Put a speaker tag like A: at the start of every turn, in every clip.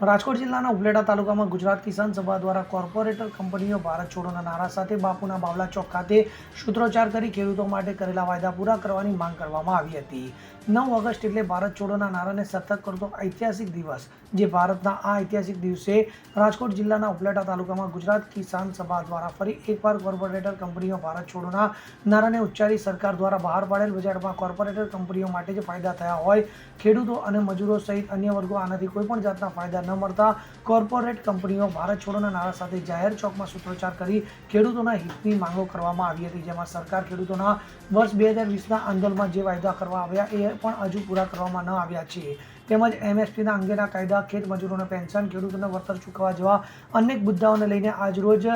A: રાજકોટ જિલ્લાના ઉપલેટા તાલુકામાં ગુજરાત કિસાન સભા દ્વારા કોર્પોરેટર કંપનીઓ ભારત છોડોના નારા સાથે બાપુના બાવલા ચોક ખાતે સૂત્રોચ્ચાર કરી ખેડૂતો માટે કરેલા વાયદા પૂરા કરવાની માંગ કરવામાં આવી હતી. નવ ઓગસ્ટ એટલે ભારત છોડોના નારાને સતત કરતો ઐતિહાસિક દિવસ, જે ભારતના આ ઐતિહાસિક દિવસે રાજકોટ જિલ્લાના ઉપલેટા તાલુકામાં ગુજરાત કિસાન સભા દ્વારા ફરી એકવાર કોર્પોરેટર કંપનીઓ ભારત છોડોના નારાને ઉચ્ચારી સરકાર દ્વારા બહાર પાડેલ બજેટમાં કોર્પોરેટર કંપનીઓ માટે જે ફાયદા થયા હોય, ખેડૂતો અને મજૂરો સહિત અન્ય વર્ગો આનાથી કોઈપણ જાતના ફાયદા ન મળતા કોર્પોરેટ કંપનીઓ ભારત છોડોના નારા સાથે જાહેર ચોકમાં સૂત્રોચ્ચાર કરી ખેડૂતોના હિતની માંગો કરવામાં આવી હતી, જેમાં સરકાર ખેડૂતોના વર્ષ બે હજાર વીસના આંદોલનમાં જે વાયદા કરવા આવ્યા એ પણ હજુ પૂરા કરવામાં ન આવ્યા છે. તેમજ એમએસપીના અંગેના કાયદા, ખેત મજૂરોને પેન્શન ખેડૂતોને વળતર ચૂકવવા જેવા અનેક મુદ્દાઓને લઈને આજરોજ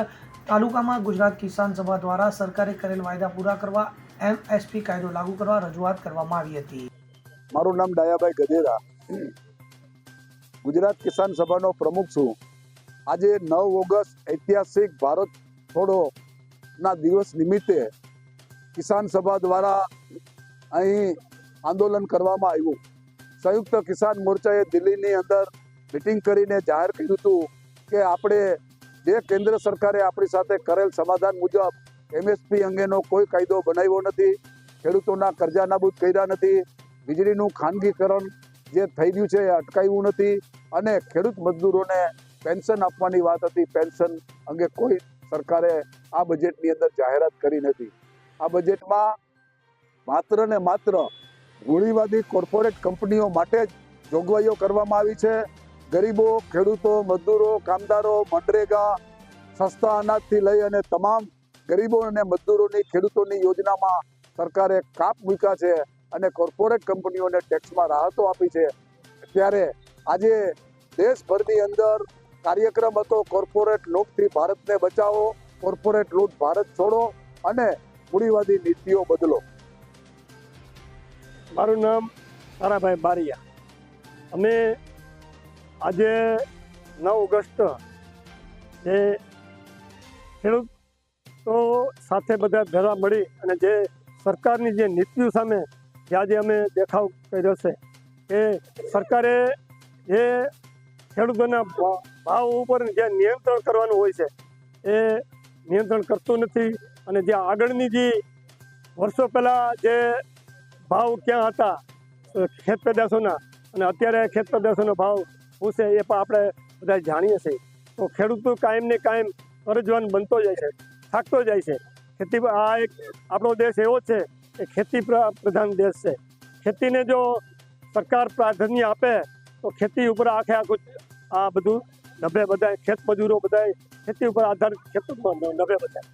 A: તાલુકામાં ગુજરાત કિસાન સભા દ્વારા સરકારે કરેલ વાયદા પૂરા કરવા એમએસપી કાયદો લાગુ કરવા રજૂઆત કરવામાં આવી હતી.
B: મારું નામ ડાયાભાઈ ગજેરા ગુજરાત કિસાન સભાનો પ્રમુખ છું. આજે નવ ઓગસ્ટ ઐતિહાસિક ભારત છોડો ના દિવસ નિમિત્તે કિસાન સભા દ્વારા અહીં આંદોલન કરવામાં આવ્યું. સંયુક્ત કિસાન મોરચાએ દિલ્હીની અંદર મિટિંગ કરીને જાહેર કર્યું હતું કે આપણે જે કેન્દ્ર સરકારે આપણી સાથે કરેલ સમાધાન મુજબ એમએસપી અંગેનો કોઈ કાયદો બનાવ્યો નથી, ખેડૂતોના કરજા નાબૂદ કર્યા નથી, વીજળીનું ખાનગીકરણ જે થઈ ગયું છે એ અટકાવ્યું નથી અને ખેડૂત મજદૂરોને પેન્શન આપવાની વાત હતી. પેન્શન અંગે કોઈ સરકારે આ બજેટની અંદર જાહેરાત કરી નથી. આ બજેટમાં માત્ર ને માત્ર રૂઢિવાદી કોર્પોરેટ કંપનીઓ માટે જ જોગવાઈઓ કરવામાં આવી છે. ગરીબો, ખેડૂતો, મજદૂરો, કામદારો, મનરેગા, સસ્તા અનાજથી લઈ અને તમામ ગરીબો અને મજદૂરોની ખેડૂતોની યોજનામાં સરકારે કાપ મૂક્યા છે. અને કોર્પોરેટ કંપનીઓને ટેક્સમાં રાહતો આપી છે. ત્યારે આજે દેશભરની અંદર કાર્યક્રમ હતો કોર્પોરેટ લૂંટથી ભારતને બચાવો કોર્પોરેટ લૂંટ ભારત છોડો અને મૂડીવાદી નીતિઓ બદલો.
C: મારું નામ તારાભાઈ બારિયા. અમે આજે નવ ઓગસ્ટ જે ખેડૂતો સાથે બધા ભેળા મળી અને જે સરકારની જે નીતિઓ સામે જે આજે અમે દેખાવ કર્યો છે. કે સરકારે જે ખેડૂતોના ભાવ ઉપર જે નિયંત્રણ કરવાનું હોય છે, એ નિયંત્રણ કરતું નથી અને જે આગળની જે વર્ષો પહેલાં જે ભાવ ક્યાં હતા ખેત પેદાશોના અને અત્યારે ખેત પેદાશોનો ભાવ શું છે એ પણ આપણે બધા જાણીએ છીએ. તો ખેડૂતો કાયમ ને કાયમ અરજવાન બનતો જાય છે, થાકતો જાય છે. ખેતી આ એક આપણો દેશ એવો છે કે ખેતી પ્ર- પ્રધાન દેશ છે. ખેતીને જો સરકાર પ્રાધાન્ય આપે, તો ખેતી ઉપર આખે આખું આ બધું નભે બધાય ખેત મજૂરો બધા ખેતી ઉપર આધાર ખેતરમાં નભે બધા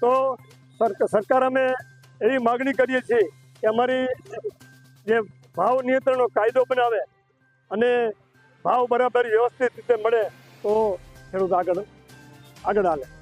C: તો સરક- સરકાર અમે એવી માગણી કરીએ છીએ કે અમારી જે ભાવ નિયંત્રણનો કાયદો બનાવે અને ભાવ બરાબર વ્યવસ્થિત રીતે મળે, તો ખેડૂત આગળ આગળ હાલે.